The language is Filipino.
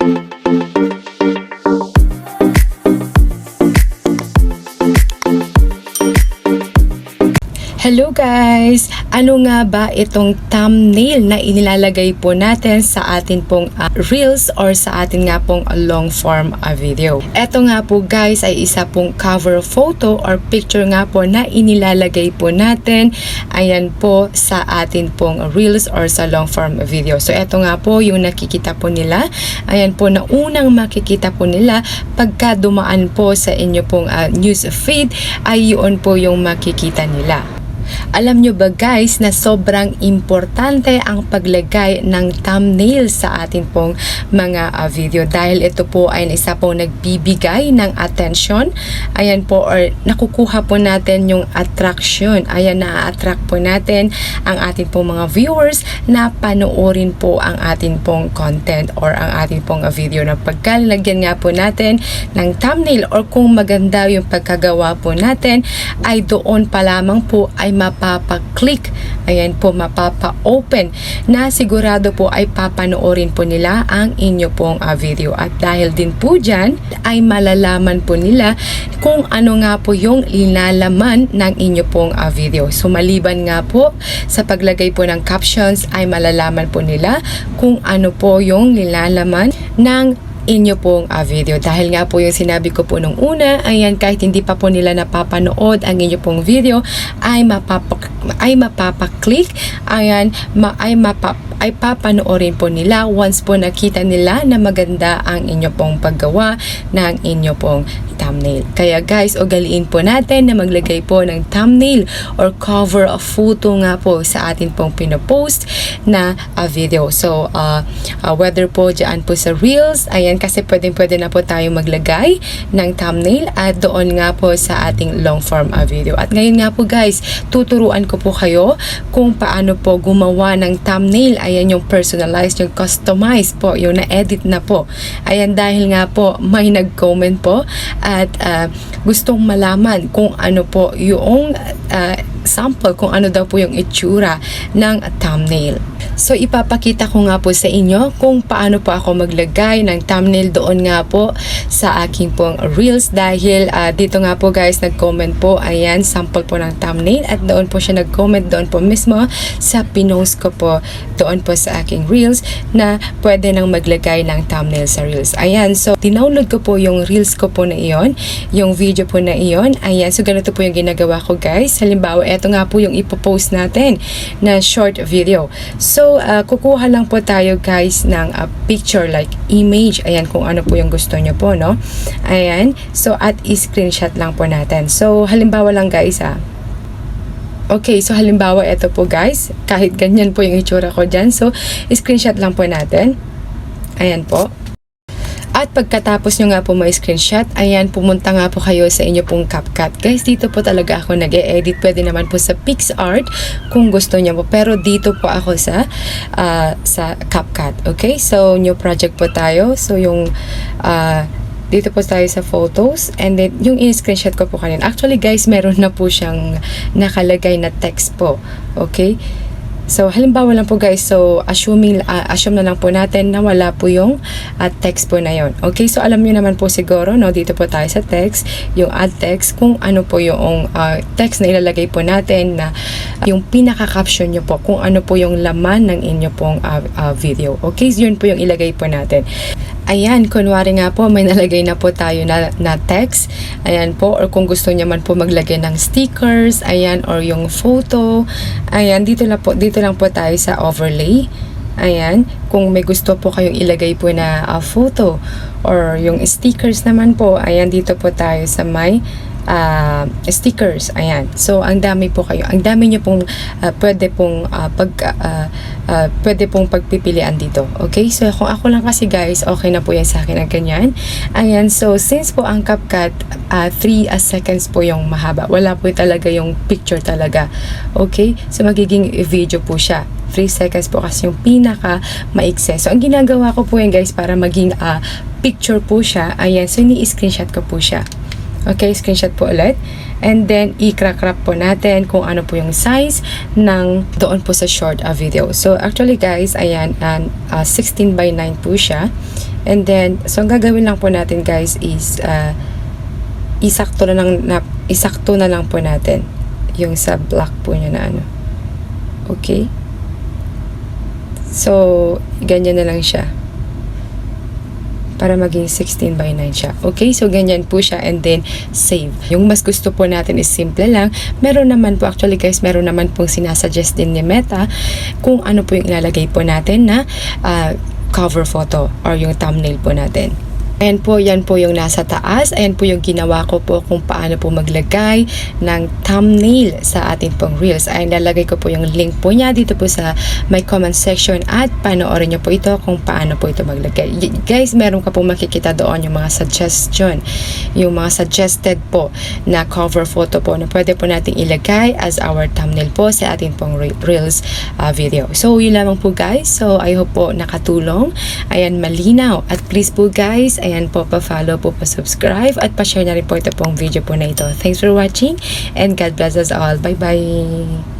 Thank you. Hello guys! Ano nga ba itong thumbnail na inilalagay po natin sa atin pong ah, reels or sa atin nga pong long form ah, video? Ito nga po guys ay isa pong cover photo or picture nga po na inilalagay po natin ayan po sa atin pong reels or sa long form video. So ito nga po yung nakikita po nila. Ayan po na unang makikita po nila pagka dumaan po sa inyo pong ah, news feed ay yun po yung makikita nila. Alam nyo ba guys na sobrang importante ang paglagay ng thumbnail sa atin pong mga uh, video dahil ito po ay isa pong nagbibigay ng attention. Ayan po or nakukuha po natin yung attraction. Ayan na-attract po natin ang ating pong mga viewers na panoorin po ang ating pong content or ang ating pong uh, video na pagkalagyan nga po natin ng thumbnail or kung maganda yung pagkagawa po natin ay doon pa lamang po ay mapapa-click, ayan po, mapapa-open na sigurado po ay papanoorin po nila ang inyo pong ah, video. At dahil din po dyan, ay malalaman po nila kung ano nga po yung linalaman ng inyo pong ah, video. So maliban nga po sa paglagay po ng captions ay malalaman po nila kung ano po yung linalaman ng inyo pong ah, video. Dahil nga po yung sinabi ko po nung una, ayan kahit hindi pa po nila napapanood ang inyo pong video, ay mapapa ay mapapa-click, ayan, ma, ay mapa ay papanoorin po nila once po nakita nila na maganda ang inyo pong paggawa ng inyo pong thumbnail. Kaya guys, ugaliin po natin na maglagay po ng thumbnail or cover of photo nga po sa atin pong pinopost na uh, video. So, uh, uh, whether po dyan po sa Reels, ayan kasi pwedeng pwede na po tayo maglagay ng thumbnail at doon nga po sa ating long form uh, video. At ngayon nga po guys, tuturuan ko po kayo kung paano po gumawa ng thumbnail. Ayan yung personalized, yung customized po, yung na-edit na po. Ayan dahil nga po may nag-comment po at uh, gustong malaman kung ano po yung uh, sample, kung ano daw po yung itsura ng thumbnail. So ipapakita ko nga po sa inyo kung paano po ako maglagay ng thumbnail doon nga po sa aking pong reels dahil uh, dito nga po guys nag-comment po ayan sample po ng thumbnail at doon po siya nag-comment doon po mismo sa pinost ko po doon po sa aking reels na pwede nang maglagay ng thumbnail sa reels. Ayan so dinownload ko po yung reels ko po na iyon, yung video po na iyon. Ayan so ganito po yung ginagawa ko guys. Halimbawa eto nga po yung ipopost natin na short video. So, uh, kukuha lang po tayo guys ng uh, picture like image. Ayan kung ano po yung gusto nyo po, no? Ayan. So, at i-screenshot lang po natin. So, halimbawa lang guys, ah. Okay, so halimbawa ito po guys. Kahit ganyan po yung itsura ko dyan. So, screenshot lang po natin. Ayan po. At pagkatapos nyo nga po ma-screenshot, ayan, pumunta nga po kayo sa inyo pong CapCut. Guys, dito po talaga ako nag edit Pwede naman po sa PixArt kung gusto nyo po. Pero dito po ako sa uh, sa CapCut. Okay? So, new project po tayo. So, yung uh, dito po tayo sa photos and then yung in-screenshot ko po kanina. Actually guys, meron na po siyang nakalagay na text po. Okay? So, halimbawa lang po guys, so assuming, uh, assume na lang po natin na wala po yung uh, text po na yon. Okay, so alam niyo naman po siguro, no, dito po tayo sa text, yung add text, kung ano po yung uh, text na ilalagay po natin na uh, yung pinaka-caption nyo po, kung ano po yung laman ng inyo pong uh, uh, video. Okay, so yun po yung ilagay po natin. Ayan, kunwari nga po, may nalagay na po tayo na, na text. Ayan po, or kung gusto niya man po maglagay ng stickers, ayan, or yung photo. Ayan, dito lang po, dito lang po tayo sa overlay. Ayan, kung may gusto po kayong ilagay po na uh, photo or yung stickers naman po, ayan, dito po tayo sa may uh, stickers. Ayan. So, ang dami po kayo. Ang dami nyo pong uh, pwede pong uh, pag uh, uh, pwede pong pagpipilian dito. Okay? So, kung ako lang kasi guys, okay na po yan sa akin ang ganyan. Ayan. So, since po ang CapCut 3 uh, uh, seconds po yung mahaba. Wala po talaga yung picture talaga. Okay? So, magiging video po siya. 3 seconds po kasi yung pinaka maikse. So, ang ginagawa ko po yan guys para maging uh, picture po siya. Ayan. So, ni-screenshot ko po siya. Okay, screenshot po ulit. And then, i-crack-crop po natin kung ano po yung size ng doon po sa short uh, video. So, actually guys, ayan, uh, uh, 16 by 9 po siya. And then, so ang gagawin lang po natin guys is uh, isakto na lang na, isakto na lang po natin yung sa black po niya na ano. Okay? So, ganyan na lang siya. Para maging 16 by 9 siya. Okay? So, ganyan po siya and then save. Yung mas gusto po natin is simple lang. Meron naman po, actually guys, meron naman pong sinasuggest din ni Meta kung ano po yung ilalagay po natin na ah, cover photo or yung thumbnail po natin. Ayan po, yan po yung nasa taas. Ayan po yung ginawa ko po kung paano po maglagay ng thumbnail sa ating pong Reels. Ayan, lalagay ko po yung link po niya dito po sa my comment section at panoorin niyo po ito kung paano po ito maglagay. Guys, meron ka po makikita doon yung mga suggestion, yung mga suggested po na cover photo po na pwede po nating ilagay as our thumbnail po sa ating pong Re- Reels uh, video. So, yun lamang po guys. So, I hope po nakatulong. Ayan, malinaw. At please po guys, ayan po, pa-follow po, pa-subscribe at pa-share na rin po ito pong video po na ito. Thanks for watching and God bless us all. Bye-bye!